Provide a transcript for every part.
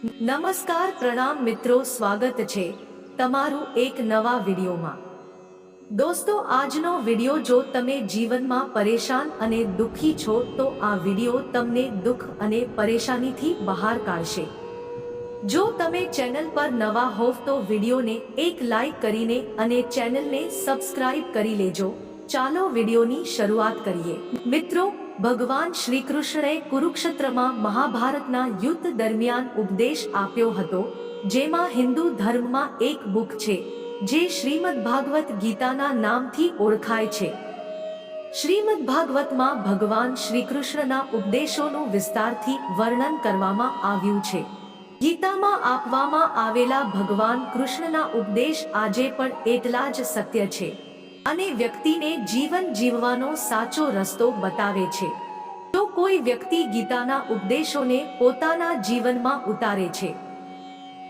નમસ્કાર પ્રણામ મિત્રો, સ્વાગત છે તમારું એક નવા વિડીયોમાં. દોસ્તો, આજનો વીડિયો જો તમે જીવનમાં પરેશાન અને દુઃખી છો, તો આ વીડિયો તમને દુઃખ અને પરેશાનીથી બહાર કાઢશે. જો તમે ચેનલ પર નવા હોવ, તો વિડીયોને એક લાઈક કરીને અને ચેનલને સબસ્ક્રાઇબ કરી લેજો. ચાલો વિડીયોની શરૂઆત કરીએ. મિત્રો ભગવાન શ્રી કૃષ્ણએ કુરુક્ષેત્રમાં મહાભારતના યુદ્ધ દરમિયાન ઉપદેશ આપ્યો હતો, જેમાં હિન્દુ ધર્મમાં એક બુક છે, જે શ્રીમદ ભાગવત ગીતાના નામથી ઓળખાય છે. શ્રીમદ ભાગવતમાં ભગવાન શ્રી કૃષ્ણના ઉપદેશોનું વિસ્તારથી વર્ણન કરવામાં આવ્યું છે. ગીતામાં આપવામાં આવેલા ભગવાન કૃષ્ણના ઉપદેશ આજે પણ એટલા જ સત્ય છે. અને વ્યક્તિને જીવન જીવવાનો સાચો રસ્તો બતાવે છે. તો કોઈ વ્યક્તિ ગીતાના ઉપદેશોને પોતાના જીવનમાં ઉતારે છે.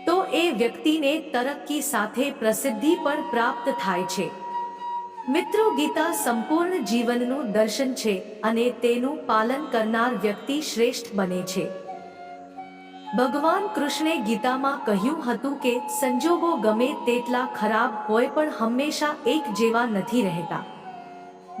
તો એ વ્યક્તિને તરક્કી સાથે પ્રસિદ્ધિ પણ પ્રાપ્ત થાય છે. મિત્રો, ગીતા સંપૂર્ણ જીવનનું દર્શન છે અને તેનું પાલન કરનાર વ્યક્તિ શ્રેષ્ઠ બને છે. ભગવાન કૃષ્ણે ગીતામાં કહ્યું હતું કે, સંજોગો ગમે તેટલા ખરાબ હોય પણ હંમેશા એક જેવા નથી રહેતા.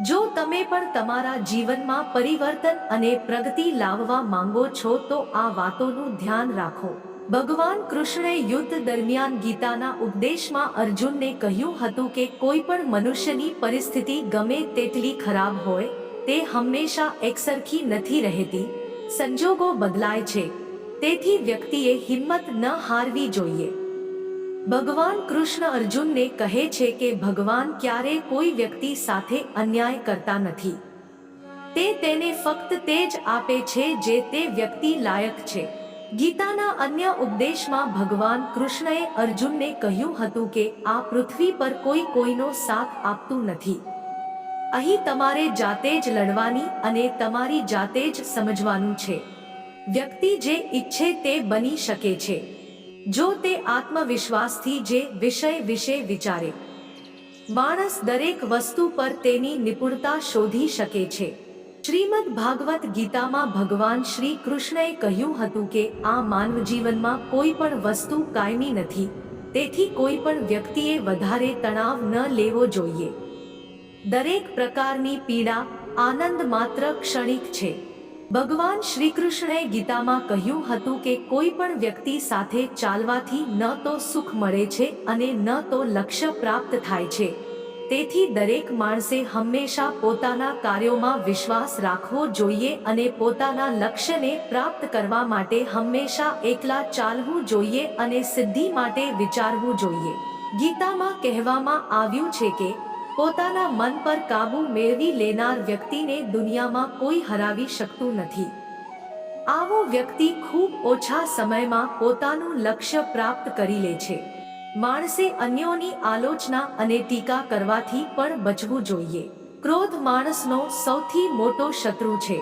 જો તમે પણ તમારા જીવનમાં પરિવર્તન અને પ્રગતિ લાવવા માંગો છો, તો આ વાતોનું ધ્યાન રાખો. ભગવાન કૃષ્ણે યુદ્ધ દરમિયાન ગીતાના ઉપદેશમાં અર્જુનને કહ્યું હતું કે, કોઈ પણ મનુષ્યની પરિસ્થિતિ ગમે તેટલી ખરાબ હોય, તે હંમેશા એકસરખી નથી રહેતી. સંજોગો બદલાય છે. તેથી વ્યક્તિએ હિંમત ન હારવી જોઈએ. ભગવાન કૃષ્ણ અર્જુનને કહે છે કે ભગવાન ક્યારે કોઈ વ્યક્તિ સાથે અન્યાય કરતા નથી. તે તેને ફક્ત તે જ આપે છે જે તે વ્યક્તિ લાયક છે. ગીતાના અન્ય ઉપદેશમાં ભગવાન કૃષ્ણએ અર્જુનને કહ્યું હતું કે આ પૃથ્વી પર કોઈ કોઈનો સાથ આપતું નથી. અહીં તમારે જાતે જ લડવાની અને તમારી જાતે જ સમજવાનું છે. વ્યક્તિ જે ઈચ્છે તે બની શકે છે. જો તે આત્મવિશ્વાસથી જે વિષય વિશે વિચારે. માણસ દરેક વસ્તુ પર તેની નિપુણતા શોધી શકે છે. શ્રીમદ ભાગવત ગીતામાં ભગવાન શ્રી કૃષ્ણએ કહ્યું હતું કે આ માનવ જીવનમાં કોઈ પણ વસ્તુ કાયમી નથી. તેથી કોઈ પણ વ્યક્તિએ વધારે તણાવ ન લેવો જોઈએ. દરેક પ્રકારની પીડા આનંદ માત્ર ક્ષણિક છે. ભગવાન શ્રી કૃષ્ણએ ગીતામાં કહ્યું હતું કે કોઈ પણ વ્યક્તિ સાથે ચાલવાથી ન તો સુખ મળે છે અને ન તો લક્ષ્ય પ્રાપ્ત થાય છે. તેથી દરેક માણસે હંમેશા પોતાના કાર્યોમાં વિશ્વાસ રાખવો જોઈએ અને પોતાના લક્ષ્યને પ્રાપ્ત કરવા માટે હંમેશા એકલા ચાલવું જોઈએ અને સિદ્ધિ માટે વિચારવું જોઈએ. ગીતામાં કહેવામાં આવ્યું છે કે પોતાના મન પર કાબુ મેળવી લેનાર વ્યક્તિને દુનિયામાં કોઈ હરાવી શકતું નથી. આવો વ્યક્તિ ખૂબ ઓછા સમયમાં પોતાનું લક્ષ્ય પ્રાપ્ત કરી લે છે. માણસે અન્યોની આલોચના અને ટીકા કરવાથી પણ બચવું જોઈએ. ક્રોધ માણસનો સૌથી મોટો શત્રુ છે.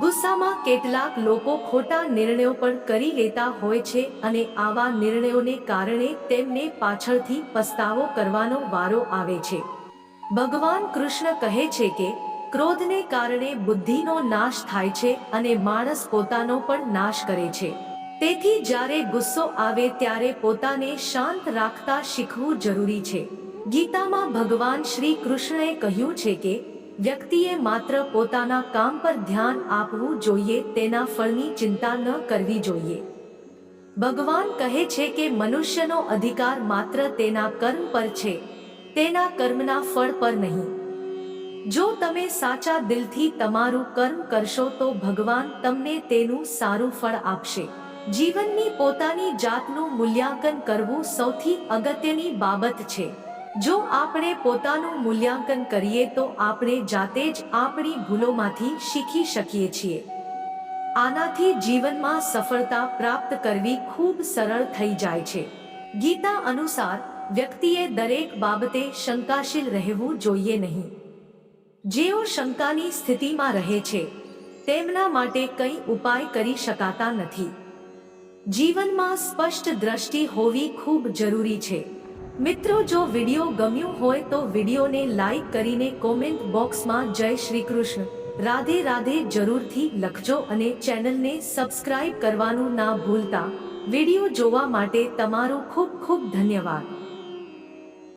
ગુસ્સામાં કેટલાક લોકો ખોટા નિર્ણયો પણ કરી લેતા હોય છે અને આવા નિર્ણયોને કારણે તેમને પાછળથી પસ્તાવો કરવાનો વારો આવે છે. ભગવાન કૃષ્ણ કહે છે કે, ક્રોધને કારણે બુદ્ધિનો નાશ થાય છે અને માણસ પોતાનો પણ નાશ કરે છે. તેથી જ્યારે ગુસ્સો આવે ત્યારે પોતાને શાંત રાખતા શીખવું જરૂરી છે. ગીતામાં ભગવાન શ્રી કૃષ્ણએ કહ્યું છે કે, વ્યક્તિએ માત્ર પોતાના કામ પર ધ્યાન આપવું જોઈએ, તેના ફળની ચિંતા ન કરવી જોઈએ. ભગવાન કહે છે કે મનુષ્યનો અધિકાર માત્ર તેના કર્મ પર છે. તેના કર્મના ફળ પર નહીં. જો તમે સાચા દિલથી તમારું કર્મ કરશો તો ભગવાન તમને તેનું સારું ફળ આપશે. જીવનની પોતાની જાતનું મૂલ્યાંકન કરવું સૌથી અગત્યની બાબત છે. જો આપણે પોતાનું મૂલ્યાંકન કરીએ તો આપણે જાતે જ આપણી ભૂલોમાંથી શીખી શકીએ છીએ. આનાથી જીવનમાં સફળતા પ્રાપ્ત કરવી ખૂબ સરળ થઈ જાય છે. ગીતા અનુસાર વ્યક્તિએ દરેક બાબતે શંકાશીલ રહેવું જોઈએ નહીં. જેઓ શંકાની સ્થિતિમાં રહે છે, તેમના માટે કંઈ ઉપાય કરી શકાતા નથી. જીવનમાં સ્પષ્ટ દ્રષ્ટિ હોવી ખૂબ જરૂરી છે. મિત્રો, જો વીડિયો ગમ્યો હોય તો વિડીયોને લાઈક કરીને કોમેન્ટ બોક્સમાં જય શ્રી કૃષ્ણ. રાધે રાધે જરૂરથી લખજો અને ચેનલને સબસ્ક્રાઇબ કરવાનું ના ભૂલતા. વીડિયો જોવા માટે તમારો ખૂબ ખૂબ ધન્યવાદ.